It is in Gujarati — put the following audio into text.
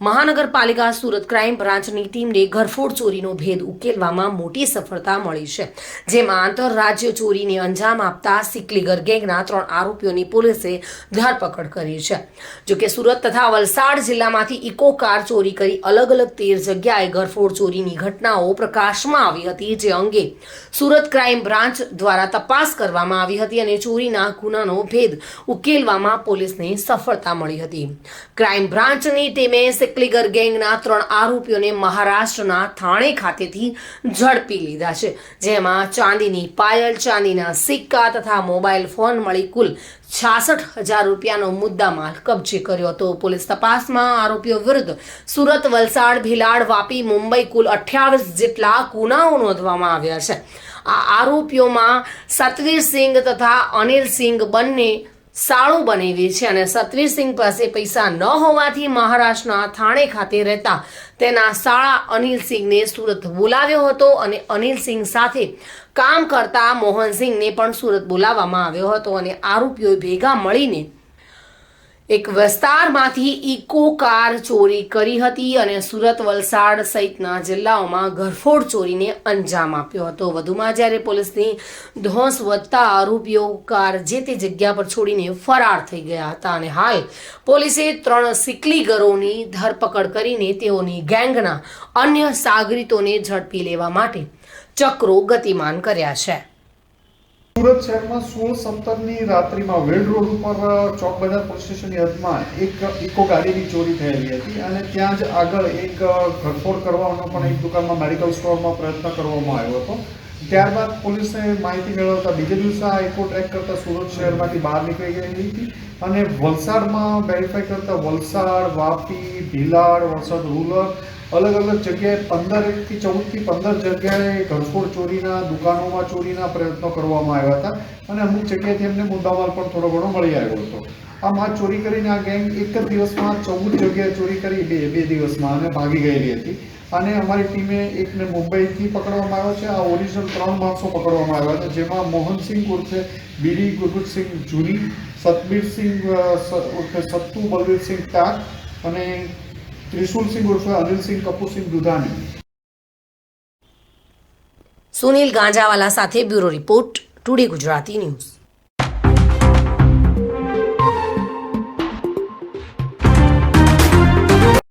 મહાનગરપાલિકા સુરત ક્રાઇમ બ્રાન્ચની ટીમને ઘરફોડ ચોરીનો ભેદ ઉકેલવામાં મોટી સફળતા મળી છે, જેમાં આંતરરાજ્ય ચોરીને અંજામ આપતા સિકલીગર ગેંગના ત્રણ આરોપીઓની પોલીસે ધરપકડ કરી છે. જોકે સુરત તથા વલસાડ જિલ્લામાંથી ઇકો કાર ચોરી કરી અલગ અલગ તેર જગ્યાએ ઘરફોડ ચોરીની ઘટનાઓ પ્રકાશમાં આવી હતી, જે અંગે સુરત ક્રાઇમ બ્રાન્ચ દ્વારા તપાસ કરવામાં આવી હતી અને ચોરીના ગુનાનો ભેદ ઉકેલવામાં પોલીસને સફળતા મળી હતી. ક્રાઇમ બ્રાન્ચની ટીમે સિકલીગર ગેંગના ત્રણ આરોપીઓને મહારાષ્ટ્રના થાણે ખાતેથી ઝડપી લીધા છે, જેમાં ચાંદીની પાયલ, ચાંદીના સિક્કા તથા મોબાઈલ ફોન મળી કુલ છાસઠ હજાર રૂપિયાનો મુદ્દામાલ કબજે કર્યો હતો. પોલીસ તપાસમાં આરોપીઓ વિરુદ્ધ સુરત, વલસાડ, ભીલાડ, વાપી, મુંબઈ કુલ અઠ્યાવીસ જેટલા ગુનાઓ નોંધવામાં આવ્યા છે. આ આરોપીઓમાં સતવીર સિંઘ તથા અનિલ સિંઘ બંને સાળું બનાવી છે અને સતવીરસિંહ પાસે પૈસા ન હોવાથી મહારાષ્ટ્રના થાણે ખાતે રહેતા તેના સાળા અનિલસિંહને સુરત બોલાવ્યો હતો અને અનિલસિંહ સાથે કામ કરતા મોહનસિંહને પણ સુરત બોલાવવામાં આવ્યો હતો અને આરોપીઓ ભેગા મળીને એક વિસ્તારમાંથી ઇકો કાર ચોરી કરી હતી અને સુરત વલસાડ સહિતના જિલ્લાઓમાં ઘરફોડ ચોરીને અંજામ આપ્યો હતો. વધુમાં જ્યારે પોલીસની ધોંસ વધતા આરોપીઓ કાર જે તે જગ્યા પર છોડીને ફરાર થઈ ગયા હતા અને હાલ પોલીસે ત્રણ સિકલીગરોની ધરપકડ કરીને તેઓની ગેંગના અન્ય સાગરીતોને ઝડપી લેવા માટે ચક્રો ગતિમાન કર્યા છે. સુરત શહેરમાં સોળ સત્તરની રાત્રિમાં વેલ્ડ રોડ ઉપર ચોક બજાર પોલીસ સ્ટેશનની હદમાં એક ઇકો ગાડીની ચોરી થયેલી હતી અને ત્યાં જ આગળ એક ઘરફોડ કરવાનો પણ એક દુકાનમાં મેડિકલ સ્ટોરમાં પ્રયત્ન કરવામાં આવ્યો હતો. ત્યારબાદ પોલીસને માહિતી મેળવતા બીજે દિવસે આ ઇકો ટ્રેક કરતા સુરત શહેરમાંથી બહાર નીકળી ગયેલી હતી અને વલસાડમાં વેરીફાઈ કરતા વલસાડ, વાપી, ભીલાડ, વલસાડ, રૂરલ અલગ અલગ જગ્યાએ પંદરથી ચૌદથી પંદર જગ્યાએ ઘરફોડ ચોરીના, દુકાનોમાં ચોરીના પ્રયત્નો કરવામાં આવ્યા હતા અને અમુક જગ્યાએથી એમને મુદ્દામાલ પણ થોડો ઘણો મળી આવ્યો હતો. આમ આ ચોરી કરીને આ ગેંગ એક જ દિવસમાં ચૌદ જગ્યાએ ચોરી કરી બે બે દિવસમાં અને ભાગી ગયેલી હતી. અને અમારી ટીમે એકને મુંબઈથી પકડવામાં આવ્યો છે. આ ઓરિજિનલ ત્રણ માણસો પકડવામાં આવ્યા હતા, જેમાં મોહનસિંહ ઉર્ફે બીડી ગુરબુતસિંહ જુની, સતબીરસિંહ ઉર્ફે સત્તુ, બલવીરસિંહ ટાક અને ત્રિશુલસિંહ ઉર્ફે અનિલસિંહ કપૂરસિંહ દુધાની સુનિલ ગાંજાવાલા સાથે bureau report today Gujarati news.